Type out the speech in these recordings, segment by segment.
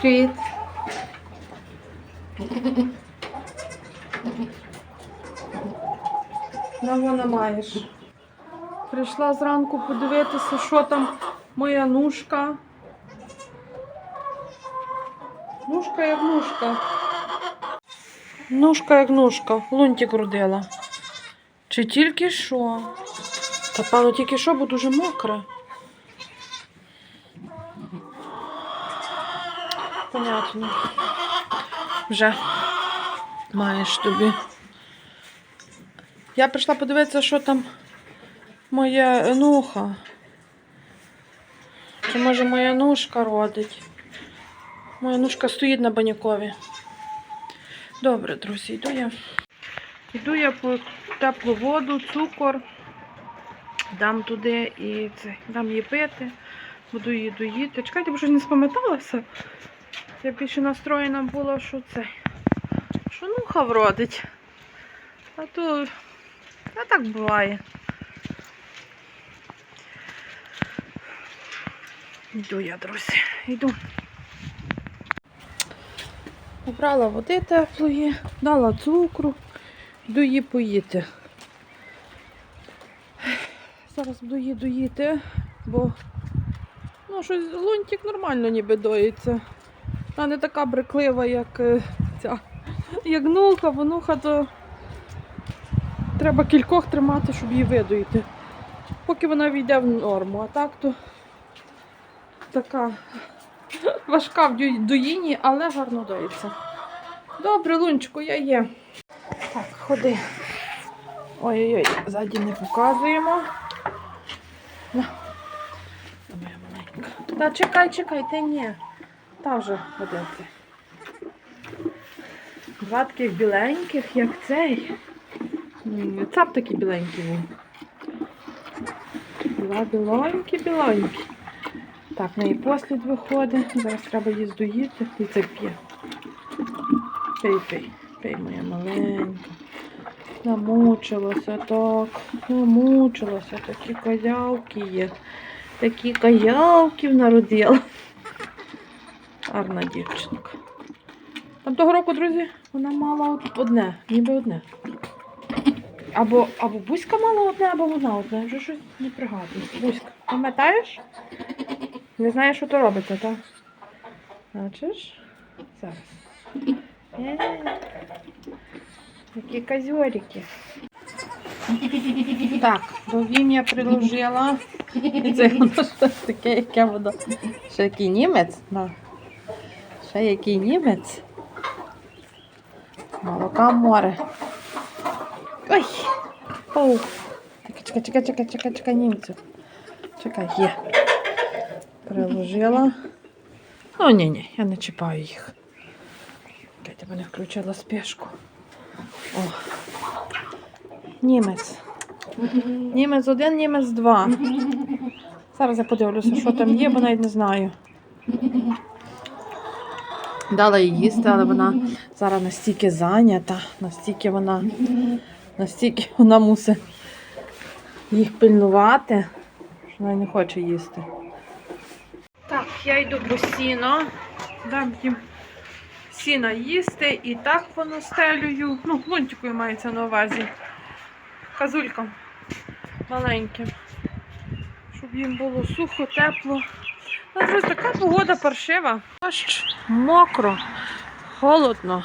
Привіт. Ну, вона маєш. Прийшла зранку подивитися, що там моя нушка. Нушка як нушка. Нушка як нушка. Лунтик родила. Чи тільки що? Та певно тільки що, бо дуже мокре. Понятно. Вже маєш тобі. Я прийшла подивитися, що там моя енуха. Чи може моя нушка родить? Моя нушка стоїть на банякові. Добре, друзі, йду я. Йду я по теплу воду, цукор. Дам туди і це, дам їй пити. Буду її доїти. Чекайте, бо щось не спам'яталася. Я більше настроєна була, що це. Що вродить. А то а так буває. Йду я, друзі, йду. Набрала води теплої, дала цукру, йду її поїти. Зараз буду її доїти, бо ну, щось лунтик нормально ніби доїться. Вона не така бреклива, як е, ця. Як нуха, бо нуха то треба кількох тримати, щоб її видоїти. Поки вона війде в норму, а так то така важка в доїнні, але гарно доїться. Добре, лунчику, я є. Так, ходи. Ой-ой-ой, ззаді не показуємо. Та чекай, чекай, ти ні. Та вже ходити. Два таких біленьких, як цей. Цап такий біленький він. Два біленькі, біленькі. Так, в неї послід виходить. Зараз треба її здоїти. І це п'є. Пий, пий, моя маленька. Намучилася так, намучилася. Такі козявки є. Такі козявків народила. Гарна дівчинка. Там того року, друзі, вона мала одне, ніби одне. Або, або Буська мала одне, або вона одне. Вже щось не пригадую. Буська, пам'ятаєш? Не знаєш, що то робиться, так? Бачиш? Зараз. Е, Які козьорики. Так, до вім'я приложила. Це воно щось таке, яке воно. Ще який німець? Ще який німець. Молока море. Ой! Оу! Чекай, чекай, чекай, чекай, чекай, німцю. Чекай, є. Приложила. О, ні, ні, я не чіпаю їх. Катя мене включила спешку. О. Німець. Німець один, німець два. Зараз я подивлюся, що там є, бо навіть не знаю. Дала їй їсти, але вона зараз настільки зайнята, настільки вона, настільки вона мусить їх пильнувати, що вона не хоче їсти. Так, я йду по сіно, дам їм сіна їсти і так воно стелюю. Ну, лунтикою мається на увазі. Казулькам маленьким. Щоб їм було сухо, тепло. Ну, така погода паршива. Дощ, мокро, холодно.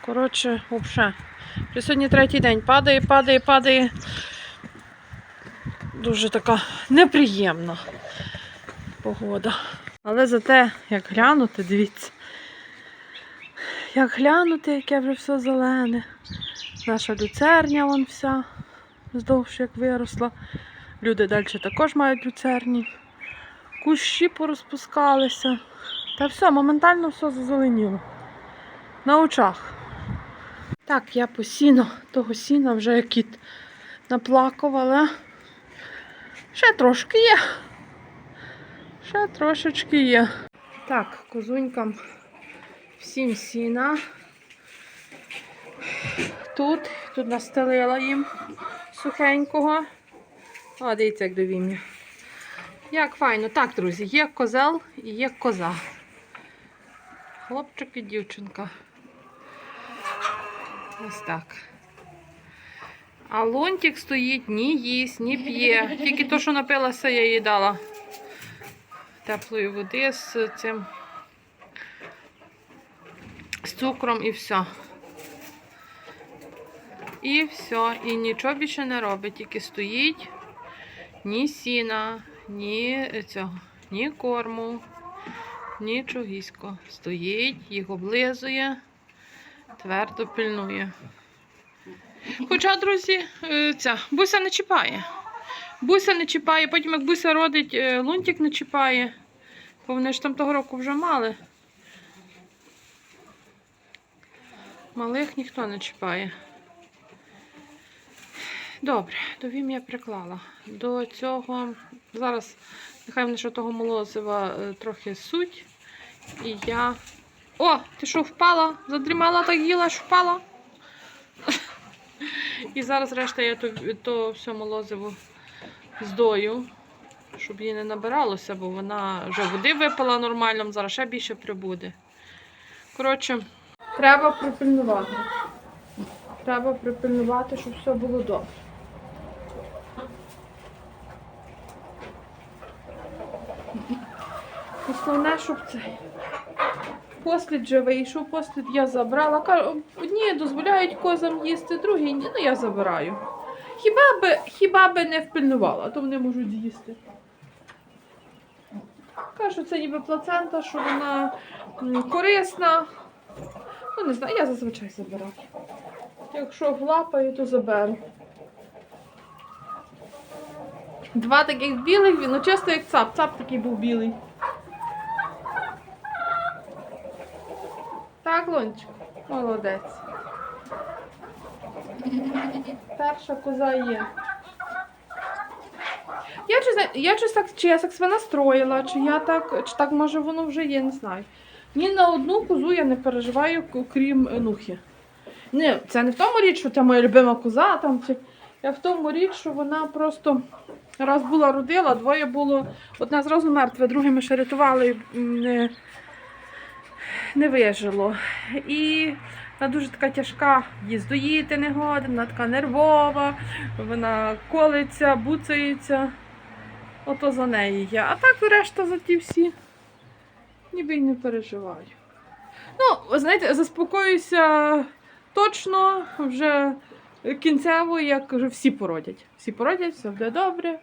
Коротше, взагалі. Вже сьогодні третій день падає, падає, падає. Дуже така неприємна погода. Але зате, як глянути, дивіться. Як глянути, яке вже все зелене. Наша люцерня вон вся здовж як виросла. Люди далі також мають люцерні. Кущі порозпускалися. Та все, моментально все зазеленіло. На очах. Так, я по сіно, того сіна вже кіт наплакав, але ще трошки є. Ще трошечки є. Так, козунькам всім сіна. Тут, тут настелила їм сухенького. О, дивіться, як довім'я. Як файно. Так, друзі, є козел і є коза. Хлопчик і дівчинка. Ось так. А лунтик стоїть, ні їсть, ні п'є. Тільки то, що напилася, я їй дала теплої води з цим з цукром і все. І все. І нічого більше не робить, тільки стоїть ні сіна, ні цього, ні корму, нічогісько. Стоїть, їх облизує, твердо пильнує. Хоча, друзі, е, ця буся не чіпає. Буся не чіпає, потім як буся родить, е, лунтик не чіпає. Бо вони ж там того року вже мали. Малих ніхто не чіпає. Добре, до вім я приклала. До цього зараз нехай вони що того молозива е, трохи суть. І я. О, ти що впала? Задрімала так їла, аж впала. І зараз решта я то, то все молозиво здою, щоб їй не набиралося, бо вона вже води випила нормально, зараз ще більше прибуде. Коротше, треба припильнувати. Треба припильнувати, щоб все було добре. Основне, щоб це. Послід вже вийшов, послід я забрала. Одні дозволяють козам їсти, другі ні, ну я забираю. Хіба би, хіба би не впильнувала, то вони можуть з'їсти. Кажу, це ніби плацента, що вона корисна. Ну, не знаю, я зазвичай забираю. Якщо влапаю, то заберу. Два таких білих, ну чисто як цап. Цап такий був білий. Так, молодець. Перша коза є. Я чи, я так, чи я так себе настроїла, чи я так, чи так може воно вже є, не знаю. Ні на одну козу я не переживаю, крім е, нухи. Ні, це не в тому річ, що це моя любима коза, там, чи... я в тому річ, що вона просто раз була родила, двоє було, одне зразу мертве, друге ми ще рятували, не, вижило. І вона дуже така тяжка, її не годин, вона така нервова, вона колиться, буцається. Ото за неї я. А так решта за ті всі ніби й не переживаю. Ну, знаєте, заспокоюся точно вже кінцево, як вже всі породять. Всі породять, все буде добре.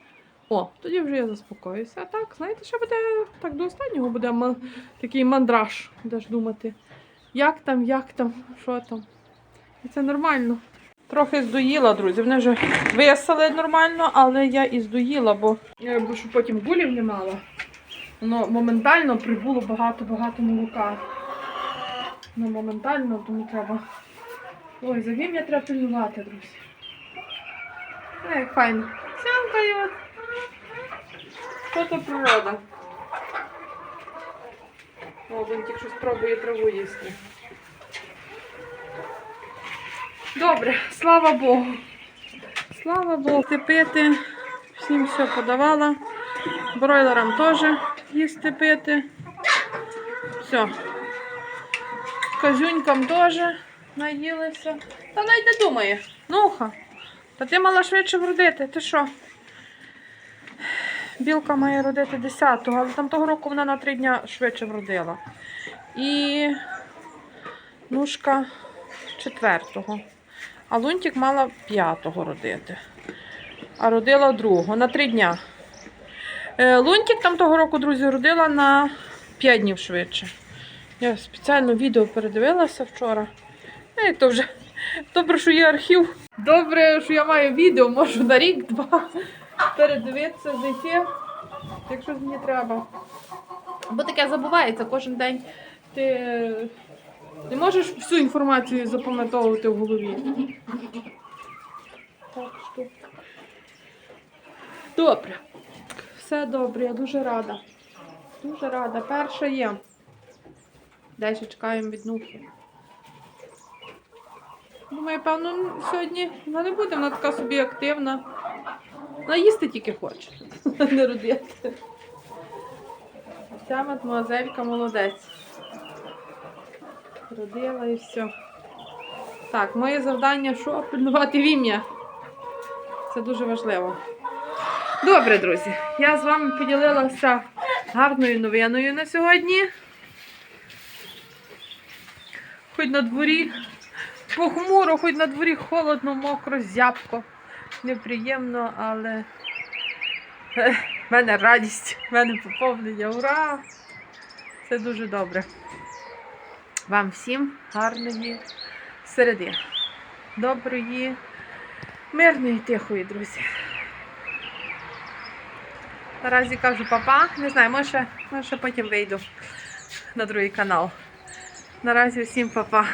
О, тоді вже я заспокоюся. А так, знаєте, що буде так до останнього буде ма- такий мандраж, будеш думати. Як там, як там, що там. І це нормально. Трохи здоїла, друзі. Вони вже висали нормально, але я і здоїла, бо, бо щоб потім гулів не мала. Воно моментально прибуло багато-багато молока. Ну, моментально, тому треба. Ой, за вім'я треба пильнувати, друзі. Ай, як файно. Сямкає от. Що то природа? О, він тільки що спробує траву їсти. Добре, слава Богу. Слава Богу. Пити. Всім все подавала. Бройлерам теж їсти пити. Все. Козюнькам теж наїлися. Та навіть не думає. Нуха. Та ти мала швидше вродити. Ти що? Білка має родити 10-го, але там того року вона на 3 дня швидше вродила. І нушка 4-го. А лунтик мала 5-го родити. А родила 2-го на 3 дня. Е, Лунтик там того року, друзі, родила на 5 днів швидше. Я спеціально відео передивилася вчора. Е, то вже добре, що є архів. Добре, що я маю відео, можу на рік-два передивитися, зайти, якщо мені треба. Бо таке забувається кожен день. Ти не можеш всю інформацію запам'ятовувати в голові. Так що. Добре. Все добре, я дуже рада. Дуже рада. Перша є. Далі чекаємо від нухи. Думаю, певно, сьогодні вона не буде, вона така собі активна. Вона їсти тільки хоче, не родити. Ця мадмуазелька молодець. Родила і все. Так, моє завдання що? Пильнувати вім'я. Це дуже важливо. Добре, друзі. Я з вами поділилася гарною новиною на сьогодні. Хоч на дворі похмуро, хоч на дворі холодно, мокро, зябко. Неприємно, але е, в мене радість, в мене поповнення. Ура! Це дуже добре. Вам всім гарної середи. Доброї, мирної, тихої, друзі. Наразі кажу папа. Не знаю, може, може потім вийду на другий канал. Наразі всім папа.